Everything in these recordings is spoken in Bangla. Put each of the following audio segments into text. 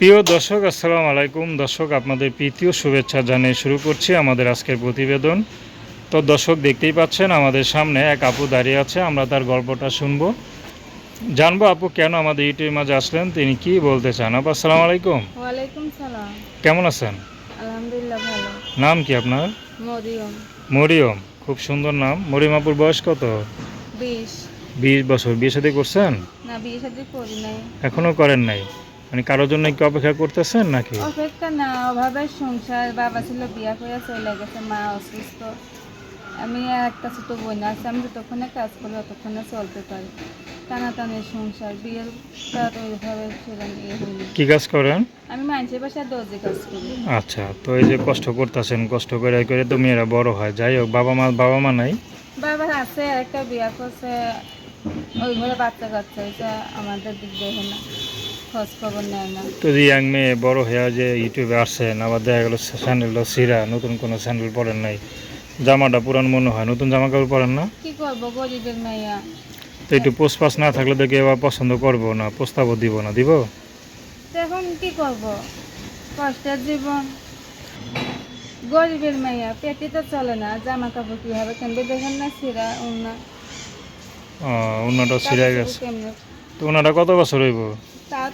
প্রিয় দর্শক আসসালামু আলাইকুম। দর্শক আপনাদের প্রীতীয় শুভেচ্ছা জানিয়ে শুরু করছি আমাদের আজকের প্রতিবেদন। তো দর্শক দেখতেই পাচ্ছেন আমাদের সামনে এক আপু দাঁড়িয়ে আছে আমরা তার গল্পটা শুনব। জানব আপু কেন আমাদের ইউটিউবের মাঝে আসলেন তিনি কি বলতে চান? আপু আসসালামু আলাইকুম। ওয়ালাইকুম সালাম। কেমন আছেন? আলহামদুলিল্লাহ ভালো। নাম কি আপনার? মরিয়ম। মরিয়ম খুব সুন্দর নাম। মরিয়ম আপুর বয়স কত? বিশ। বিশ বছর। বিয়ে সাথে করছেন? না বিয়ে করি নাই। এখনও করেন নাই? মানে কারোর জন্য কি অপেক্ষা করতেছেন নাকি? অপেক্ষা না অভাবে সংসার বাবা ছিল বিয়া করে চলে গেছে মা অসুস্থ। আমি একটা ছোট বোন আছে আমি যতক্ষণে কাজ করি ততক্ষণে চলতে পারি। টানা টানের সংসার বিয়ের ওইভাবে ইয়ে কি কাজ করেন? আমি মানুষের বাসায় দর্জি কাজ করি। আচ্ছা তো এই যে কষ্ট করতেছেন কষ্ট করে করে তো মেয়েরা বড় হয়। যাই হোক বাবা মা বাবা মা নাই? বাবা আছে একটা বিয়া করছে ওই ঘরে বাচ্চা কাচ্চা আমাদের দিক দেখে না। খোঁজ খবর নেয় না। তো ইয়াং মেয়ে বড় হয়ে যে ইউটিউবে আসছেন আবার দেখা গেলো স্যান্ডেলটা সিরা নতুন কোনো স্যান্ডেল পরেন নাই। জামাটা পুরান মনে হয় নতুন জামা কাপড় পরেন না? কি করব গরিবের মেয়া তো একটু পোস্ট না থাকলে তো কেউ আবার পছন্দ করব না প্রস্তাবও দিব না দিব? এখন কি করব? কষ্টের জীবন। গরিবের মেয়া পেটে তো চলে না জামা কাপড় কি হবে কেমবে দেখেন না সিরা উন্না। অন্যটা সিরা গেছে। তো ওনারা কত বছর হইব?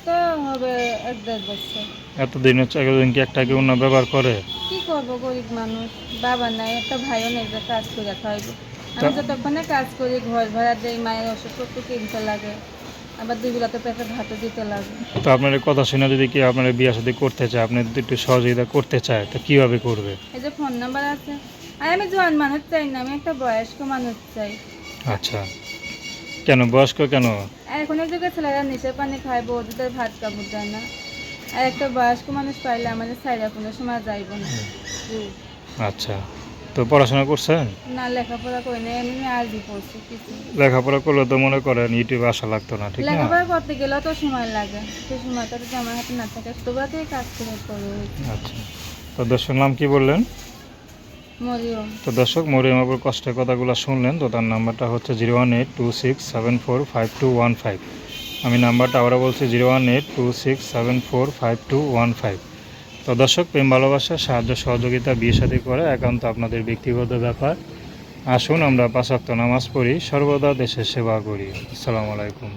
তা হবে এক দেড় বছর। এতদিন হচ্ছে একদিন কি একটা কি অন্য ব্যবহার করে? কি করব গরিব মানুষ? বাবা নাই একটা ভাইও নেই যে কাজ করে খাইব আমি যতক্ষণে কাজ করি ঘর ভাড়া দেই মায়ের ওষুধপত্র কিনতে লাগে। আবার দুবেলা তো পেটে ভাতও দিতে লাগে। তো আপনার কথা শুনে যদি কি আপনার বিয়ে সাথে করতে চায় আপনি যদি একটু সহযোগিতা করতে চায় তো কীভাবে করবে? এই যে ফোন নাম্বার আছে। আর আমি জোয়ান মানুষ চাই না আমি একটা বয়স্ক মানুষ চাই। আচ্ছা। কেন? বয়স্ক কেন? আর এখনের যুগে ছেলেরা নিচে পানি খায় বৌদিদের ভাত কাপড় দেয় না। আর একটা বয়স্ক মানুষ পাইলে আমাদের সাইডা কোনো সময় যাইব না। আচ্ছা। তো পড়াশোনা করছেন? না লেখাপড়া করি না এমনি আরবি পড়ছি কিছু। লেখাপড়া করলে তো মনে করেন ইউটিউবে আসা লাগতো না ঠিক না? লেখাপড়া করতে গেলেও তো সময় লাগে। সেই সময়টা যদি আমার হাতে না থাকে তোবাতেই কাজ করে করে আচ্ছা। তো দর্শক নাম কি বললেন? তো দর্শক, মরিয়ম আপুর কষ্টের কথাগুলো শুনলেন, তো তার নাম্বারটা হচ্ছে zero one eight two six seven four five two one five. আমি নাম্বারটা আবারও বলছি, zero one eight two six seven four five two one five. তো দর্শক, প্রেম, ভালোবাসা, সাহায্য, সহযোগিতা, বিয়ে সাথে করে একান্ত আপনাদের ব্যক্তিগত ব্যাপার। আসুন, আমরা পাঁচাত্ত নামাজ পড়ি, সর্বদা দেশের সেবা করি। আসসালামু আলাইকুম।